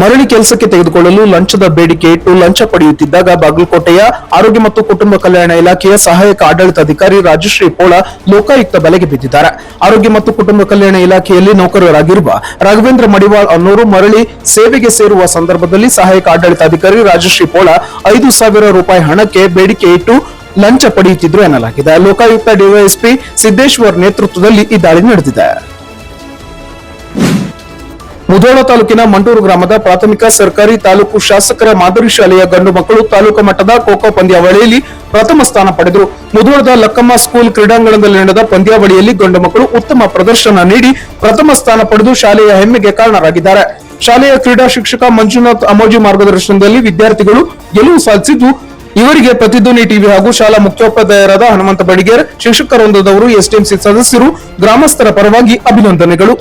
ಮರಳಿ ಕೆಲಸಕ್ಕೆ ತೆಗೆದುಕೊಳ್ಳಲು ಲಂಚದ ಬೇಡಿಕೆ ಇಟ್ಟು ಲಂಚ ಪಡೆಯುತ್ತಿದ್ದಾಗ ಬಾಗಲಕೋಟೆಯ ಆರೋಗ್ಯ ಮತ್ತು ಕುಟುಂಬ ಕಲ್ಯಾಣ ಇಲಾಖೆಯ ಸಹಾಯಕ ಆಡಳಿತಾಧಿಕಾರಿ ರಾಜಶ್ರೀ ಪೋಳ ಲೋಕಾಯುಕ್ತ ಬಲೆಗೆ ಬಿದ್ದಿದ್ದಾರೆ. ಆರೋಗ್ಯ ಮತ್ತು ಕುಟುಂಬ ಕಲ್ಯಾಣ ಇಲಾಖೆಯಲ್ಲಿ ನೌಕರರಾಗಿರುವ ರಾಘವೇಂದ್ರ ಮಡಿವಾಳ್ ಅನ್ನೋರು ಮರಳಿ ಸೇವೆಗೆ ಸೇರುವ ಸಂದರ್ಭದಲ್ಲಿ ಸಹಾಯಕ ಆಡಳಿತಾಧಿಕಾರಿ ರಾಜಶ್ರೀ ಪೋಳ ಐದು ಸಾವಿರ ರೂಪಾಯಿ ಹಣಕ್ಕೆ ಬೇಡಿಕೆ ಇಟ್ಟು ಲಂಚ ಪಡೆಯುತ್ತಿದ್ರು ಎನ್ನಲಾಗಿದೆ. ಲೋಕಾಯುಕ್ತ ಡಿವೈಎಸ್ಪಿ ಸಿದ್ದೇಶ್ವರ್ ನೇತೃತ್ವದಲ್ಲಿ ಈ ದಾಳಿ ನಡೆದಿದೆ. ಮುಧೋಳ ತಾಲೂಕಿನ ಮಂಟೂರು ಗ್ರಾಮದ ಪ್ರಾಥಮಿಕ ಸರ್ಕಾರಿ ತಾಲೂಕು ಶಾಸಕರ ಮಾದರಿ ಶಾಲೆಯ ಗಂಡು ಮಕ್ಕಳು ತಾಲೂಕು ಮಟ್ಟದ ಖೋಖೋ ಪಂದ್ಯಾವಳಿಯಲ್ಲಿ ಪ್ರಥಮ ಸ್ಥಾನ ಪಡೆದರು. ಮುಧೋಳದ ಲಕ್ಕಮ್ಮ ಸ್ಕೂಲ್ ಕ್ರೀಡಾಂಗಣದಲ್ಲಿ ನಡೆದ ಪಂದ್ಯಾವಳಿಯಲ್ಲಿ ಗಂಡು ಮಕ್ಕಳು ಉತ್ತಮ ಪ್ರದರ್ಶನ ನೀಡಿ ಪ್ರಥಮ ಸ್ಥಾನ ಪಡೆದು ಶಾಲೆಯ ಹೆಮ್ಮೆಗೆ ಕಾರಣರಾಗಿದ್ದಾರೆ. ಶಾಲೆಯ ಕ್ರೀಡಾ ಶಿಕ್ಷಕ ಮಂಜುನಾಥ್ ಅಮೋಜಿ ಮಾರ್ಗದರ್ಶನದಲ್ಲಿ ವಿದ್ಯಾರ್ಥಿಗಳು ಗೆಲುವು ಸಾಧಿಸಿದ್ದು, ಇವರಿಗೆ ಪ್ರತಿಧ್ವನಿ ಟಿವಿ ಹಾಗೂ ಶಾಲಾ ಮುಖ್ಯೋಪಾಧ್ಯಾಯರಾದ ಹನುಮಂತ ಬಡಿಗೇರ್ ಶಿಕ್ಷಕ ವೃಂದದವರು ಎಸ್ಟಿಎಂಸಿ ಸದಸ್ಯರು, ಗ್ರಾಮಸ್ಥರ ಪರವಾಗಿ ಅಭಿನಂದನೆಗಳು.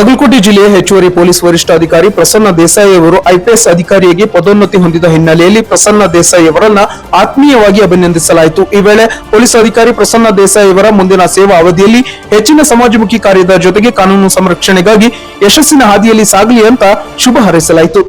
ಬಾಗಲಕೋಟೆ ಜಿಲ್ಲೆಯ ಹೆಚ್ಚುವರಿ ಪೊಲೀಸ್ ವರಿಷ್ಠಾಧಿಕಾರಿ ಪ್ರಸನ್ನ ದೇಸಾಯಿ ಅವರು ಐಪಿಎಸ್ ಅಧಿಕಾರಿಯಾಗಿ ಪದೋನ್ನತಿ ಹೊಂದಿದ ಹಿನ್ನೆಲೆಯಲ್ಲಿ ಪ್ರಸನ್ನ ದೇಸಾಯಿ ಅವರನ್ನ ಆತ್ಮೀಯವಾಗಿ ಅಭಿನಂದಿಸಲಾಯಿತು. ಈ ವೇಳೆ ಪೊಲೀಸ್ ಅಧಿಕಾರಿ ಪ್ರಸನ್ನ ದೇಸಾಯಿ ಅವರ ಮುಂದಿನ ಸೇವಾ ಅವಧಿಯಲ್ಲಿ ಹೆಚ್ಚಿನ ಸಮಾಜಮುಖಿ ಕಾರ್ಯದ ಜೊತೆಗೆ ಕಾನೂನು ಸಂರಕ್ಷಣೆಗಾಗಿ ಯಶಸ್ಸಿನ ಹಾದಿಯಲ್ಲಿ ಸಾಗಲಿ ಅಂತ ಶುಭ ಹಾರೈಸಲಾಯಿತು.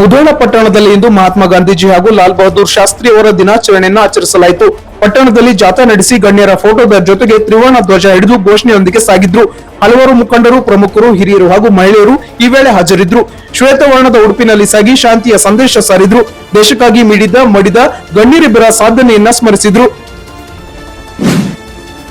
ಮುಧೋಳ ಪಟ್ಟಣದಲ್ಲಿ ಇಂದು ಮಹಾತ್ಮ ಗಾಂಧೀಜಿ ಹಾಗೂ ಲಾಲ್ ಬಹದ್ದೂರ್ ಶಾಸ್ತ್ರಿ ಅವರ ದಿನಾಚರಣೆಯನ್ನು ಆಚರಿಸಲಾಯಿತು. ಪಟ್ಟಣದಲ್ಲಿ ಜಾಥಾ ನಡೆಸಿ ಗಣ್ಯರ ಫೋಟೋದ ಜೊತೆಗೆ ತ್ರಿವರ್ಣ ಧ್ವಜ ಹಿಡಿದು ಘೋಷಣೆಯೊಂದಿಗೆ ಸಾಗಿದ್ರು. ಹಲವಾರು ಮುಖಂಡರು, ಪ್ರಮುಖರು, ಹಿರಿಯರು ಹಾಗೂ ಮಹಿಳೆಯರು ಈ ವೇಳೆ ಹಾಜರಿದ್ರು. ಶ್ವೇತವರ್ಣದ ಉಡುಪಿನಲ್ಲಿ ಸಾಗಿ ಶಾಂತಿಯ ಸಂದೇಶ ಸಾರಿದ್ರು. ದೇಶಕ್ಕಾಗಿ ಮಿಡಿದ ಮಡಿದ ಗಣ್ಯರಿಬ್ಬರ ಸಾಧನೆಯನ್ನ ಸ್ಮರಿಸಿದ್ರು.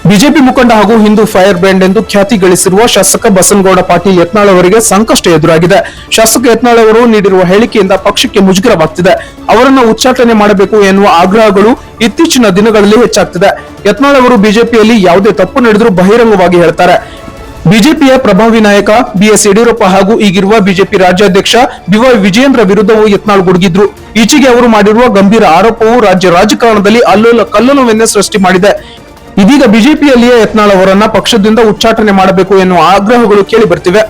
ಬಿಜೆಪಿ ಮುಖಂಡ ಹಾಗೂ ಹಿಂದೂ ಫೈರ್ ಬ್ರ್ಯಾಂಡ್ ಎಂದು ಖ್ಯಾತಿ ಗಳಿಸಿರುವ ಶಾಸಕ ಬಸನಗೌಡ ಪಾಟೀಲ್ ಯತ್ನಾಳ್ ಅವರಿಗೆ ಸಂಕಷ್ಟ ಎದುರಾಗಿದೆ. ಶಾಸಕ ಯತ್ನಾಳ್ ಅವರು ನೀಡಿರುವ ಹೇಳಿಕೆಯಿಂದ ಪಕ್ಷಕ್ಕೆ ಮುಜುಗರವಾಗ್ತಿದೆ. ಅವರನ್ನು ಉಚ್ಚಾಟನೆ ಮಾಡಬೇಕು ಎನ್ನುವ ಆಗ್ರಹಗಳು ಇತ್ತೀಚಿನ ದಿನಗಳಲ್ಲಿ ಹೆಚ್ಚಾಗ್ತಿದೆ. ಯತ್ನಾಳ್ ಅವರು ಬಿಜೆಪಿಯಲ್ಲಿ ಯಾವುದೇ ತಪ್ಪು ನಡೆದರೂ ಬಹಿರಂಗವಾಗಿ ಹೇಳ್ತಾರೆ. ಬಿಜೆಪಿಯ ಪ್ರಭಾವಿ ನಾಯಕ ಬಿಎಸ್ ಯಡಿಯೂರಪ್ಪ ಹಾಗೂ ಈಗಿರುವ ಬಿಜೆಪಿ ರಾಜ್ಯಾಧ್ಯಕ್ಷ ಬಿವೈ ವಿಜೇಂದ್ರ ವಿರುದ್ಧವೂ ಯತ್ನಾಳ್ ಗುಡುಗಿದ್ರು. ಈಚೆಗೆ ಅವರು ಮಾಡಿರುವ ಗಂಭೀರ ಆರೋಪವು ರಾಜ್ಯ ರಾಜಕಾರಣದಲ್ಲಿ ಅಲ್ಲೋಲ ಕಲ್ಲೋಲವನ್ನೇ ಸೃಷ್ಟಿ ಮಾಡಿದೆ. ಇದೀಗ ಬಿಜೆಪಿಯಲ್ಲಿಯೇ ಯತ್ನಾಳ್ ಅವರನ್ನ ಪಕ್ಷದಿಂದ ಉಚ್ಚಾಟನೆ ಮಾಡಬೇಕು ಎನ್ನುವ ಆಗ್ರಹಗಳು ಕೇಳಿ ಬರ್ತಿವೆ.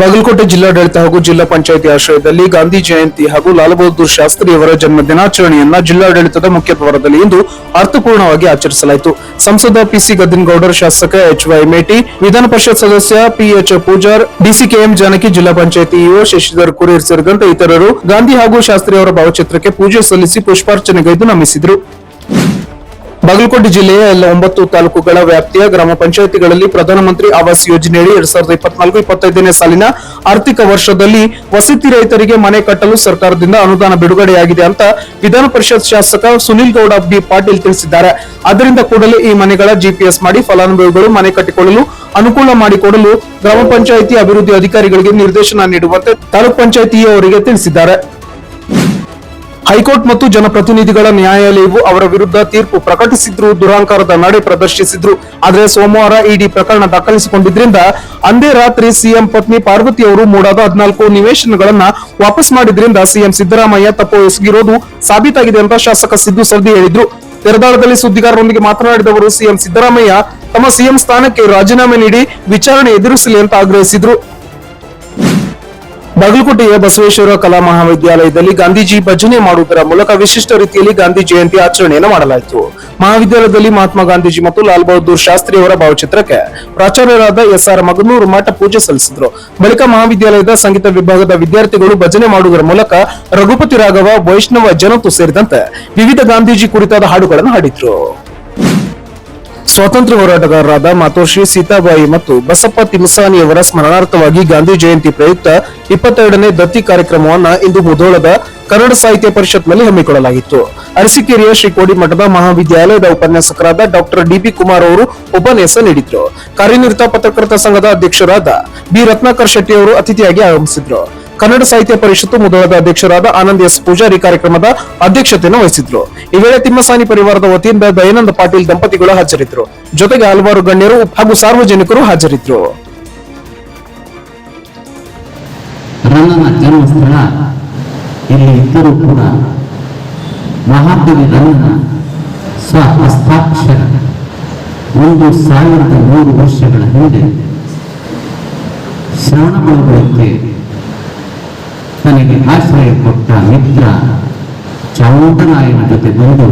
ಬಾಗಲಕೋಟೆ ಜಿಲ್ಲಾಡಳಿತ ಹಾಗೂ ಜಿಲ್ಲಾ ಪಂಚಾಯಿತಿ ಆಶ್ರಯದಲ್ಲಿ ಗಾಂಧಿ ಜಯಂತಿ ಹಾಗೂ ಲಾಲ್ ಬಹದ್ದೂರ್ ಶಾಸ್ತ್ರಿ ಅವರ ಜನ್ಮ ದಿನಾಚರಣೆಯನ್ನ ಜಿಲ್ಲಾಡಳಿತದ ಮುಖ್ಯ ದ್ವಾರದಲ್ಲಿ ಇಂದು ಅರ್ಥಪೂರ್ಣವಾಗಿ ಆಚರಿಸಲಾಯಿತು. ಸಂಸದ ಪಿಸಿ ಗದ್ದಿನಗೌಡರ್ ಶಾಸಕ ಎಚ್ ವೈ ಮೇಟಿ, ವಿಧಾನ ಪರಿಷತ್ ಸದಸ್ಯ ಪಿಎಚ್ ಪೂಜಾರ್, ಡಿಸಿಕೆಎಂ ಜಾನಕಿ, ಜಿಲ್ಲಾ ಪಂಚಾಯಿತಿ ಇಒ ಶಶಿಧರ್ ಕುರೇರ್ ಸೇರಿದಂತೆ ಇತರರು ಗಾಂಧಿ ಹಾಗೂ ಶಾಸ್ತ್ರಿ ಅವರ ಭಾವಚಿತ್ರಕ್ಕೆ ಪೂಜೆ ಸಲ್ಲಿಸಿ ಪುಷ್ಪಾರ್ಚನೆಗೈದು ನಮಿಸಿದರು. ಬಾಗಲಕೋಟೆ ಜಿಲ್ಲೆಯ ಎಲ್ಲ ಒಂಬತ್ತು ತಾಲೂಕುಗಳ ವ್ಯಾಪ್ತಿಯ ಗ್ರಾಮ ಪಂಚಾಯಿತಿಗಳಲ್ಲಿ ಪ್ರಧಾನಮಂತ್ರಿ ಆವಾಸ್ ಯೋಜನೆಯಡಿ ಎರಡ್ ಸಾವಿರದ ಇಪ್ಪತ್ನಾಲ್ಕು ಇಪ್ಪತ್ತೈದನೇ ಸಾಲಿನ ಆರ್ಥಿಕ ವರ್ಷದಲ್ಲಿ ವಸತಿ ರೈತರಿಗೆ ಮನೆ ಕಟ್ಟಲು ಸರ್ಕಾರದಿಂದ ಅನುದಾನ ಬಿಡುಗಡೆಯಾಗಿದೆ ಅಂತ ವಿಧಾನ ಪರಿಷತ್ ಶಾಸಕ ಸುನಿಲ್ ಗೌಡ ಬಿ ಪಾಟೀಲ್ ತಿಳಿಸಿದ್ದಾರೆ. ಅದರಿಂದ ಕೂಡಲೇ ಈ ಮನೆಗಳ ಜಿಪಿಎಸ್ ಮಾಡಿ ಫಲಾನುಭವಿಗಳು ಮನೆ ಕಟ್ಟಿಕೊಳ್ಳಲು ಅನುಕೂಲ ಮಾಡಿಕೊಡಲು ಗ್ರಾಮ ಪಂಚಾಯಿತಿ ಅಭಿವೃದ್ಧಿ ಅಧಿಕಾರಿಗಳಿಗೆ ನಿರ್ದೇಶನ ನೀಡುವಂತೆ ತಾಲೂಕ್ ಪಂಚಾಯಿತಿಯವರಿಗೆ ತಿಳಿಸಿದ್ದಾರೆ. ಹೈಕೋರ್ಟ್ ಮತ್ತು ಜನಪ್ರತಿನಿಧಿಗಳ ನ್ಯಾಯಾಲಯವು ಅವರ ವಿರುದ್ಧ ತೀರ್ಪು ಪ್ರಕಟಿಸಿದ್ರು ದುರಾಂಕಾರದ ನಡೆ ಪ್ರದರ್ಶಿಸಿದ್ರು. ಆದರೆ ಸೋಮವಾರ ಇಡಿ ಪ್ರಕರಣ ದಾಖಲಿಸಿಕೊಂಡಿದ್ರಿಂದ ಅಂದೇ ರಾತ್ರಿ ಸಿಎಂ ಪತ್ನಿ ಪಾರ್ವತಿ ಅವರು ಮೂಡಾದ ಹದಿನಾಲ್ಕು ನಿವೇಶನಗಳನ್ನ ವಾಪಸ್ ಮಾಡಿದ್ರಿಂದ ಸಿಎಂ ಸಿದ್ದರಾಮಯ್ಯ ತಪ್ಪು ಎಸಗಿರೋದು ಸಾಬೀತಾಗಿದೆ ಅಂತ ಶಾಸಕ ಸಿದ್ದು ಸರ್ದಿ ಹೇಳಿದ್ರು. ತೆರದಾಳದಲ್ಲಿ ಸುದ್ದಿಗಾರರೊಂದಿಗೆ ಮಾತನಾಡಿದವರು ಸಿಎಂ ಸಿದ್ದರಾಮಯ್ಯ, ತಮ್ಮ ಸಿಎಂ ಸ್ಥಾನಕ್ಕೆ ರಾಜೀನಾಮೆ ನೀಡಿ ವಿಚಾರಣೆ ಎದುರಿಸಲಿ ಅಂತ ಆಗ್ರಹಿಸಿದ್ರು. ಬಾಗಲಕೋಟೆಯ ಬಸವೇಶ್ವರ ಕಲಾ ಮಹಾವಿದ್ಯಾಲಯದಲ್ಲಿ ಗಾಂಧೀಜಿ ಭಜನೆ ಮಾಡುವುದರ ಮೂಲಕ ವಿಶಿಷ್ಟ ರೀತಿಯಲ್ಲಿ ಗಾಂಧಿ ಜಯಂತಿ ಆಚರಣೆಯನ್ನು ಮಾಡಲಾಯಿತು. ಮಹಾವಿದ್ಯಾಲಯದಲ್ಲಿ ಮಹಾತ್ಮ ಗಾಂಧೀಜಿ ಮತ್ತು ಲಾಲ್ ಬಹದ್ದೂರ್ ಶಾಸ್ತ್ರಿ ಅವರ ಭಾವಚಿತ್ರಕ್ಕೆ ಪ್ರಾಚಾರ್ಯರಾದ ಎಸ್ ಆರ್ ಮಗನೂರು ಮಠ ಪೂಜೆ ಸಲ್ಲಿಸಿದರು. ಬಳಿಕ ಮಹಾವಿದ್ಯಾಲಯದ ಸಂಗೀತ ವಿಭಾಗದ ವಿದ್ಯಾರ್ಥಿಗಳು ಭಜನೆ ಮಾಡುವುದರ ಮೂಲಕ ರಘುಪತಿ ರಾಘವ, ವೈಷ್ಣವ, ಜನತು ಸೇರಿದಂತೆ ವಿವಿಧ ಗಾಂಧೀಜಿ ಕುರಿತಾದ ಹಾಡುಗಳನ್ನು ಹಾಡಿದ್ರು. ಸ್ವಾತಂತ್ರ್ಯ ಹೋರಾಟಗಾರರಾದ ಮಾತೋಶ್ರೀ ಸೀತಾಬಾಯಿ ಮತ್ತು ಬಸಪ್ಪ ತಿಮ್ಮಸಾನಿಯವರ ಸ್ಮರಣಾರ್ಥವಾಗಿ ಗಾಂಧಿ ಜಯಂತಿ ಪ್ರಯುಕ್ತ ಇಪ್ಪತ್ತೆರಡನೇ ದತ್ತಿ ಕಾರ್ಯಕ್ರಮವನ್ನ ಇಂದು ಮುಧೋಳದ ಕನ್ನಡ ಸಾಹಿತ್ಯ ಪರಿಷತ್ನಲ್ಲಿ ಹಮ್ಮಿಕೊಳ್ಳಲಾಗಿತ್ತು. ಅರಸಿಕೇರಿಯ ಶ್ರೀ ಕೋಡಿಮಠದ ಮಹಾವಿದ್ಯಾಲಯದ ಉಪನ್ಯಾಸಕರಾದ ಡಾಕ್ಟರ್ ಡಿಪಿ ಕುಮಾರ್ ಅವರು ಉಪನ್ಯಾಸ ನೀಡಿದ್ರು. ಕಾರ್ಯನಿರತ ಪತ್ರಕರ್ತ ಸಂಘದ ಅಧ್ಯಕ್ಷರಾದ ಬಿ. ರತ್ನಾಕರ್ ಶೆಟ್ಟಿ ಅವರು ಅತಿಥಿಯಾಗಿ ಆಗಮಿಸಿದ್ರು. ಕನ್ನಡ ಸಾಹಿತ್ಯ ಪರಿಷತ್ತು ಮುಧೋಳದ ಅಧ್ಯಕ್ಷರಾದ ಆನಂದ್ ಎಸ್ ಪೂಜಾರಿ ಕಾರ್ಯಕ್ರಮದ ಅಧ್ಯಕ್ಷತೆಯನ್ನು ವಹಿಸಿದ್ರು. ಈ ವೇಳೆ ತಿಮ್ಮಸಾನಿ ಪರಿವಾರದ ವತಿಯಿಂದ ದಯಾನಂದ ಪಾಟೀಲ್ ದಂಪತಿಗಳು ಹಾಜರಿದ್ದರು ಜೊತೆಗೆ ಹಲವಾರು ಗಣ್ಯರು ಹಾಗೂ ಸಾರ್ವಜನಿಕರು ಹಾಜರಿದ್ದರು ಜನ್ಮಸ್ಥಳ, ಇಲ್ಲಿ ಇದ್ದರೂ ಕೂಡ ಮಹಾಕವಿ ಒಂದು ಸಾವಿರದ ನೂರು ವರ್ಷಗಳ ಹಿಂದೆ ಶ್ರವಣಬೆಳಗೊಳಕ್ಕೆ ತನಗೆ ಆಶ್ರಯ ಕೊಟ್ಟ ಮಿತ್ರ ಚೌಡನಾಯನ ಜೊತೆ ಬಂದು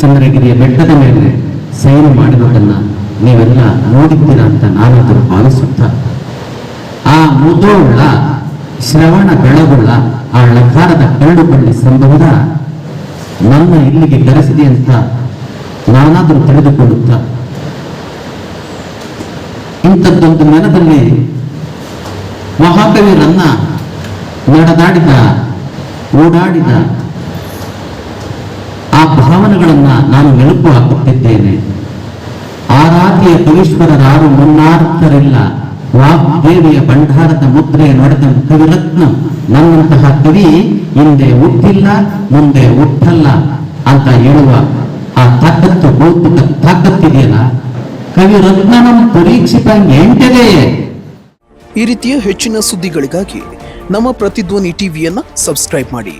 ಚಂದ್ರಗಿರಿಯ ಬೆಟ್ಟದ ಮೇಲೆ ಸೈನು ಮಾಡಿರುವುದನ್ನು ನೀವೆಲ್ಲ ನೋಡಿದ್ದೀರ ಅಂತ ನಾನಾದರೂ ಭಾವಿಸುತ್ತಾ, ಆ ಮುದೋಳ ಶ್ರವಣ ಬೆಳಗುಳ್ಳ ಆ ಲಕಾರದ ಕರಡು ಬಳ್ಳಿ ಸಂಬಂಧ ನನ್ನ ಇಲ್ಲಿಗೆ ಕರೆಸಿದೆ ಅಂತ ನಾನಾದರೂ ತಿಳಿದುಕೊಳ್ಳುತ್ತಾ, ಇಂಥದ್ದೊಂದು ನೆಲದಲ್ಲಿ ಮಹಾಕವಿ ರನ್ನ ನಡೆದಾಡಿದ, ಓಡಾಡಿದ ಆ ಭಾವನೆಗಳನ್ನ ನಾನು ಮೆಲುಕು ಹಾಕುತ್ತಿದ್ದೇನೆ. ಆರಾಧ್ಯ ಕವೀಶ್ವರರಾರು ಮುನ್ನಾರ್ಥರಿಲ್ಲ ವಾಗ್ದೇವಿಯ ಭಂಡಾರದ ಮುದ್ರೆ ನಡೆದ ಕವಿರತ್ನ, ನನ್ನಂತಹ ಕವಿ ಹಿಂದೆ ಹುಟ್ಟಿಲ್ಲ, ಮುಂದೆ ಹುಟ್ಟಲ್ಲ ಅಂತ ಹೇಳುವ ಆ ತಾಕತ್ತು, ಭೌತಿಕ ತಾಕತ್ತಿದೆಯಲ್ಲ? ಕವಿರತ್ನಂ ಪರೀಕ್ಷಿತ ಎಂಟೆದೆಯೇ ಈ ರೀತಿಯ ಹೆಚ್ಚಿನ ಸುದ್ದಿಗಳಿಗಾಗಿ ನಮ್ಮ ಪ್ರತಿಧ್ವನಿ ಟಿವಿಯನ್ನು ಸಬ್ಸ್ಕ್ರೈಬ್ ಮಾಡಿ.